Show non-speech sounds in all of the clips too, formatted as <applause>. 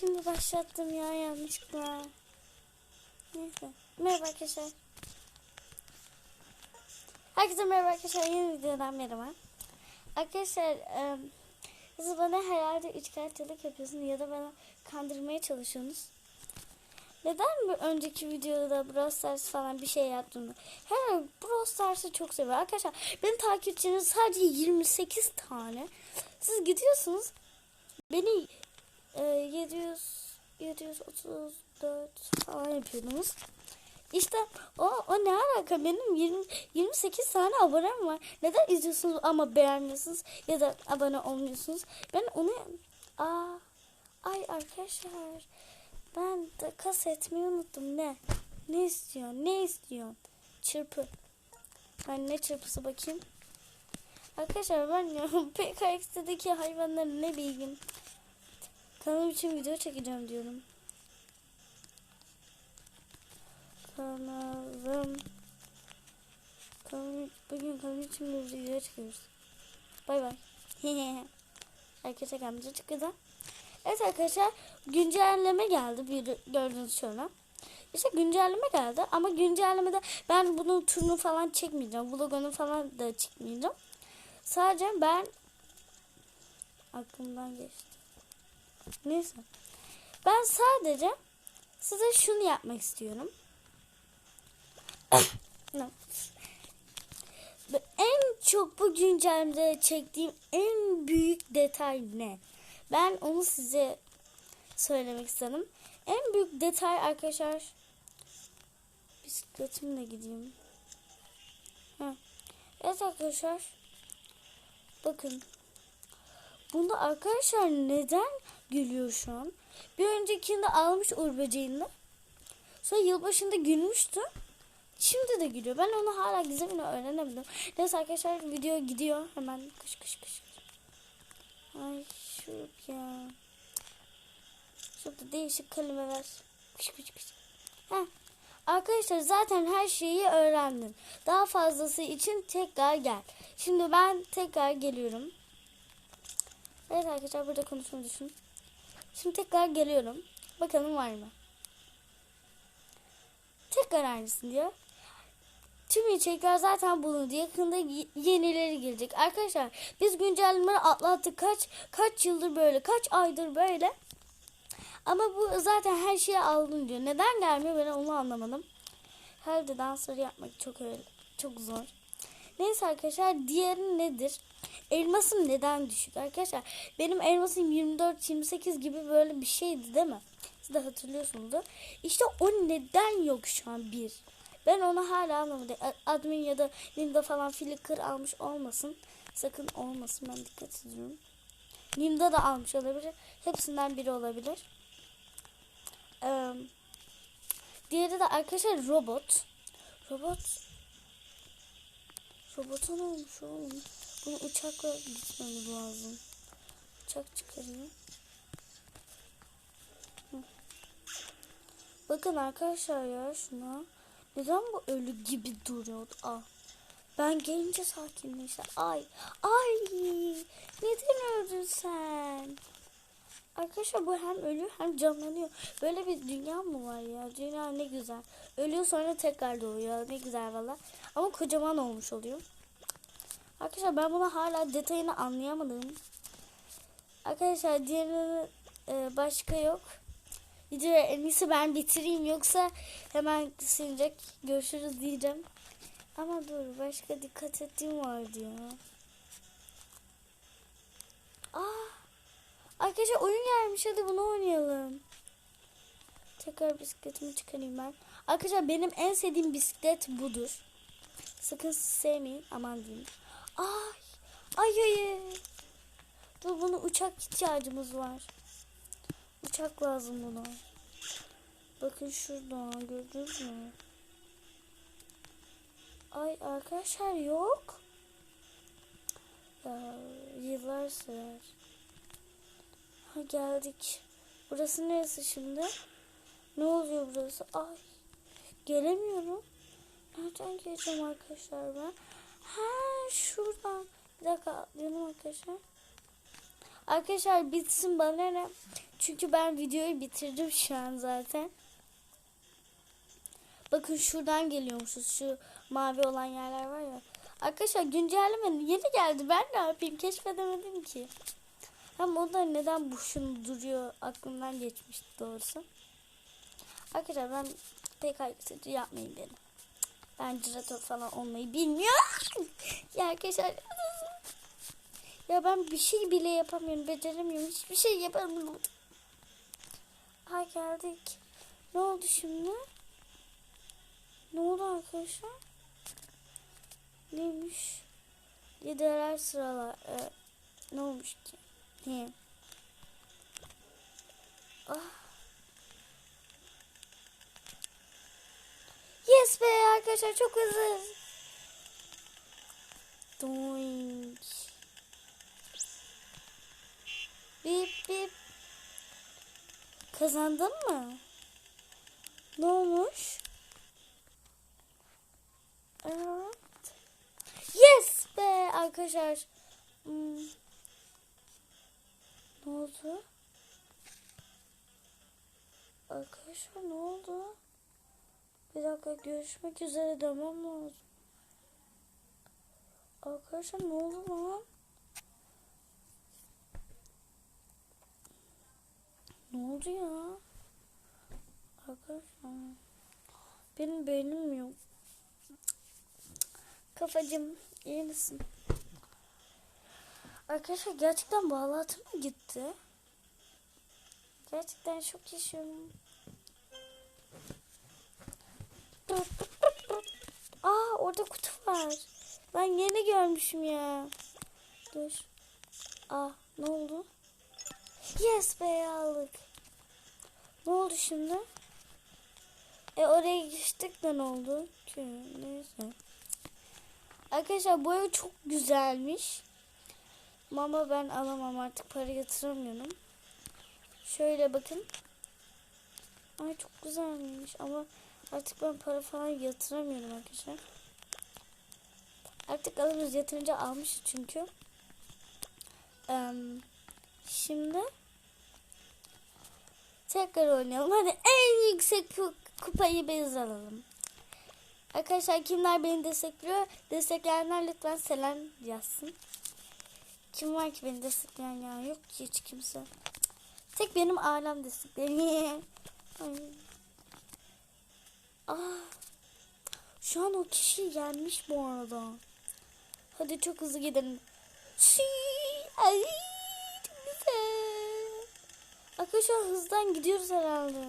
Şimdi başlattım ya yanlışlıkla. Neyse. Merhaba arkadaşlar. Herkese merhaba arkadaşlar. Yeni videodan merhaba. Arkadaşlar e, siz bana herhalde üçkağıtçılık yapıyorsunuz ya da bana kandırmaya çalışıyorsunuz. Neden bir önceki videoda Brawl Stars falan bir şey yaptım? Herhalde Brawl Stars'ı çok seviyorum. Arkadaşlar benim takipçilerim sadece 28 tane. Siz gidiyorsunuz. Beni e, 700 734 falan yapıyordunuz. İşte o, o ne alaka benim 20, 28 tane abonem var. Neden izliyorsunuz ama beğenmiyorsunuz ya da abone olmuyorsunuz? Ben onu aa ay arkadaşlar ben de kas etmeyi unuttum ne? Ne istiyor? Ne istiyor? Çırpı. Ben ne çırpısı bakayım? Arkadaşlar ben <laughs> ya PKX'deki hayvanların ne bilgim. Kanalım için video çekeceğim diyorum. Kanalım. Kanalım, bugün kanalım için bir video çekiyoruz. Bay bay. <laughs> Herkese kendinize çıkıyor Evet arkadaşlar güncelleme geldi bir gördüğünüz şöyle. İşte güncelleme geldi ama güncellemede ben bunun turunu falan çekmeyeceğim. Vlogunu falan da çekmeyeceğim. Sadece ben aklımdan geçti. Neyse. Ben sadece size şunu yapmak istiyorum. En çok bu güncellemede çektiğim en büyük detay ne? Ben onu size söylemek istedim. En büyük detay arkadaşlar bisikletimle gideyim. Heh. Evet arkadaşlar. Bakın. Bunda arkadaşlar neden gülüyor şu an? Bir öncekinde almış Uğur böceğini. Sonra yılbaşında gülmüştü. Şimdi de gülüyor. Ben onu hala gizemini öğrenemedim. Neyse arkadaşlar video gidiyor. Hemen kış kış kış. Ay şu ya. Şurada değişik kelimeler. Kış kış kış. Heh. Arkadaşlar zaten her şeyi öğrendim. Daha fazlası için tekrar gel. Şimdi ben tekrar geliyorum. Evet arkadaşlar burada konuşmayı düşün. Şimdi tekrar geliyorum. Bakalım var mı? Tekrar aynısın diyor. Tüm içerikler zaten bulundu. Yakında yenileri gelecek. Arkadaşlar biz güncellemeleri atlattık. Kaç kaç yıldır böyle, kaç aydır böyle. Ama bu zaten her şeyi aldım diyor. Neden gelmiyor ben onu anlamadım. Herhalde dansları yapmak çok öyle, çok zor. Neyse arkadaşlar diğeri nedir? Elmasım neden düşük arkadaşlar? Benim elmasım 24-28 gibi böyle bir şeydi değil mi? Siz de hatırlıyorsunuzdur. İşte o neden yok şu an bir. Ben onu hala anlamadım. Admin ya da Nimda falan flicker almış olmasın. Sakın olmasın ben dikkat ediyorum. Nimda da almış olabilir. Hepsinden biri olabilir. Ee, diğeri de arkadaşlar robot. Robot Robota ne olmuş oğlum? Bunu uçakla gitmemiz lazım. Uçak çıkarayım. Bakın arkadaşlar ya şuna. Neden bu ölü gibi duruyordu? Ah. Ben gelince sakinleşti. Ay. Ay. Neden öldün sen? Arkadaşlar bu hem ölüyor hem canlanıyor. Böyle bir dünya mı var ya? Dünya ne güzel. Ölüyor sonra tekrar doğuyor. Ne güzel valla. Ama kocaman olmuş oluyor. Arkadaşlar ben bunu hala detayını anlayamadım. Arkadaşlar diğerinin e, başka yok. Videoyu en iyisi ben bitireyim yoksa hemen silinecek. Görüşürüz diyeceğim. Ama dur başka dikkat ettiğim vardı ya. Aa, arkadaşlar oyun gelmiş hadi bunu oynayalım. Tekrar bisikletimi çıkarayım ben. Arkadaşlar benim en sevdiğim bisiklet budur. Sakın sevmeyin aman diyeyim. Ay ay ay. Dur bunu uçak ihtiyacımız var. Uçak lazım buna. Bakın şurada gördünüz mü? Ay arkadaşlar yok. Ya, yıllar sürer. Ha geldik. Burası neresi şimdi? Ne oluyor burası? Ay gelemiyorum. Nereden geleceğim arkadaşlar ben? Ha şuradan. Bir dakika atlayalım arkadaşlar. Arkadaşlar bitsin bana ne? Çünkü ben videoyu bitirdim şu an zaten. Bakın şuradan geliyormuşuz. Şu mavi olan yerler var ya. Arkadaşlar güncelleme yeni geldi. Ben ne yapayım? Keşfedemedim ki. Hem o da neden bu şunu duruyor aklımdan geçmişti doğrusu. Arkadaşlar ben pek aykırıcı yapmayın dedim. Ben cıratör falan olmayı bilmiyorum. ya arkadaşlar ya ben bir şey bile yapamıyorum, beceremiyorum. Hiçbir şey yapamıyorum. Ha geldik. Ne oldu şimdi? Ne oldu arkadaşlar? Neymiş? Liderler sıralar. Ee, ne olmuş ki? Ne? Ah. Yes be arkadaşlar çok hızlı. Doink. Bip bip. Kazandın mı? Ne olmuş? Evet. Yes be arkadaşlar. Hmm. Ne oldu? Arkadaşlar ne oldu? Bir dakika görüşmek üzere demem lazım. Arkadaşlar ne oldu lan? Ne oldu ya? Arkadaşlar. Benim beynim yok. Kafacım iyi misin? Arkadaşlar gerçekten bağlantı mı gitti? Gerçekten çok yaşıyorum. Aa orada kutu var. Ben yeni görmüşüm ya. Dur. Aa ne oldu? Yes be aldık. Ne oldu şimdi? E oraya geçtik de ne oldu? Ki, neyse. Arkadaşlar bu çok güzelmiş. Ama ben alamam artık para yatıramıyorum. Şöyle bakın. Ay çok güzelmiş ama artık ben para falan yatıramıyorum arkadaşlar. Artık alırız yatırınca almış çünkü. Ee, şimdi tekrar oynayalım. Hadi en yüksek ku- kupayı biz alalım. Arkadaşlar kimler beni destekliyor? Destekleyenler lütfen selam yazsın. Kim var ki beni destekleyen ya? Yok ki hiç kimse. Tek benim ailem destekliyor. <laughs> Ay. Ah. Şu an o kişi gelmiş bu arada. Hadi çok hızlı gidelim. Çiğ. Ay, çok güzel. Arkadaşlar hızdan gidiyoruz herhalde.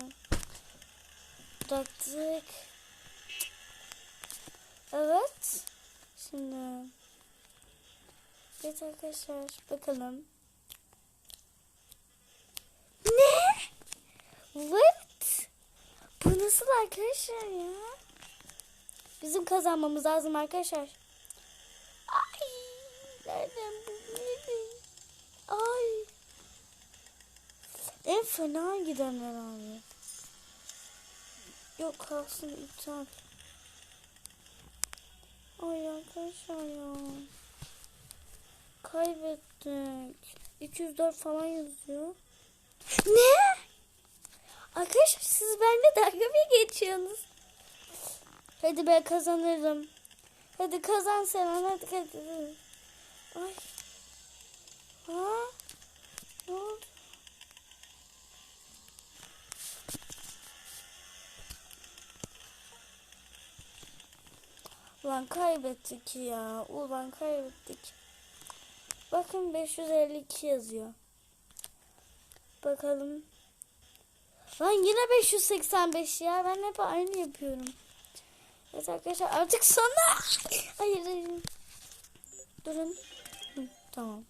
Bıraktık. Evet. Şimdi. Evet arkadaşlar bakalım. Ne? What? Bu nasıl arkadaşlar ya? Bizim kazanmamız lazım arkadaşlar. Ay. Nereden bu? Ay. En fena giden herhalde. Yok kalsın iptal. Ay arkadaşlar ya. Kaybettik. 204 falan yazıyor. Ne? Arkadaşlar siz benimle dalga mı geçiyorsunuz? Hadi ben kazanırım. Hadi kazan sen hadi hadi. Ay. Ha? Ne oldu? Ulan kaybettik ya. Ulan kaybettik. Bakın 552 yazıyor. Bakalım. Lan yine 585 ya. Ben hep aynı yapıyorum. Evet arkadaşlar artık sona. Hayır hayır. Durun. Hı, tamam.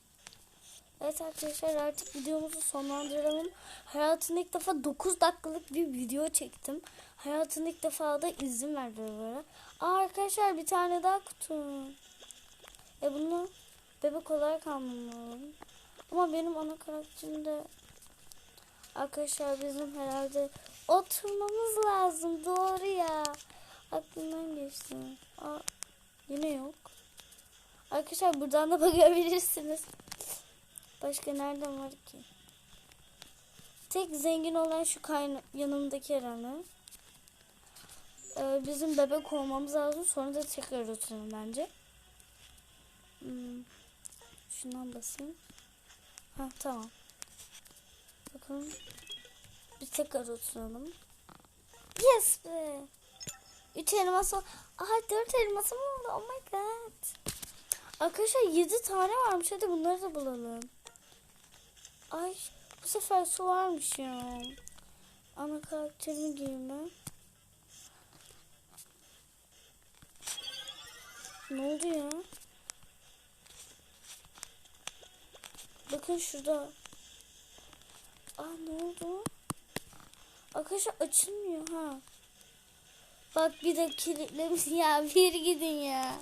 Evet arkadaşlar artık videomuzu sonlandıralım. Hayatımda ilk defa 9 dakikalık bir video çektim. Hayatımda ilk defa da izin verdi böyle. Aa arkadaşlar bir tane daha kutu. E bunu bebek olarak almam Ama benim ana karakterim de arkadaşlar bizim herhalde oturmamız lazım. Doğru ya. Aklımdan geçti. Aa, yine yok. Arkadaşlar buradan da <laughs> bakabilirsiniz. Başka nereden var ki? Tek zengin olan şu kayna yanımdaki Eren'in. Ee, bizim bebek olmamız lazım. Sonra da tekrar oturalım bence. Hmm. Şundan basayım. Ha tamam. Bakalım. Bir tekrar oturalım. Yes be. Üç elmas ol- Aha dört elmasım oldu. Oh my god. Arkadaşlar yedi tane varmış. Hadi bunları da bulalım. Ay bu sefer su varmış ya. Ana karakterimi giyme. Ne oldu ya? Bakın şurada. Aa ne oldu? Arkadaşlar açılmıyor ha. Bak bir de kilitlemiş ya <laughs> bir gidin ya.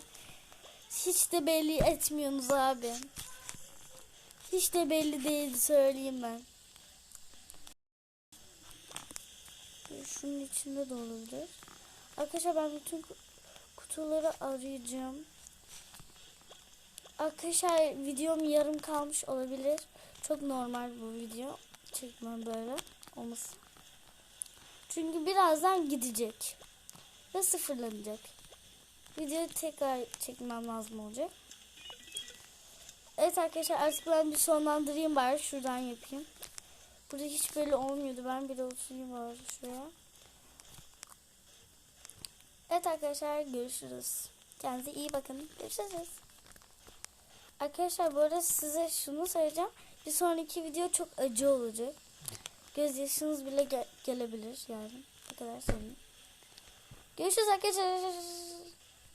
Hiç de belli etmiyorsunuz abi. Hiç de belli değildi söyleyeyim ben. Şunun içinde de olabilir. Arkadaşlar ben bütün ku- kutuları arayacağım. Arkadaşlar videom yarım kalmış olabilir. Çok normal bu video. Çekmem böyle olmasın. Çünkü birazdan gidecek. Ve sıfırlanacak. Videoyu tekrar çekmem lazım olacak. Evet arkadaşlar artık ben bir sonlandırayım bari şuradan yapayım. Burada hiç böyle olmuyordu. Ben bir oturayım bari şuraya. Evet arkadaşlar görüşürüz. Kendinize iyi bakın. Görüşürüz. Arkadaşlar bu arada size şunu söyleyeceğim. Bir sonraki video çok acı olacak. Gözyaşınız bile ge- gelebilir yani. Ne kadar söyleyeyim. Görüşürüz arkadaşlar.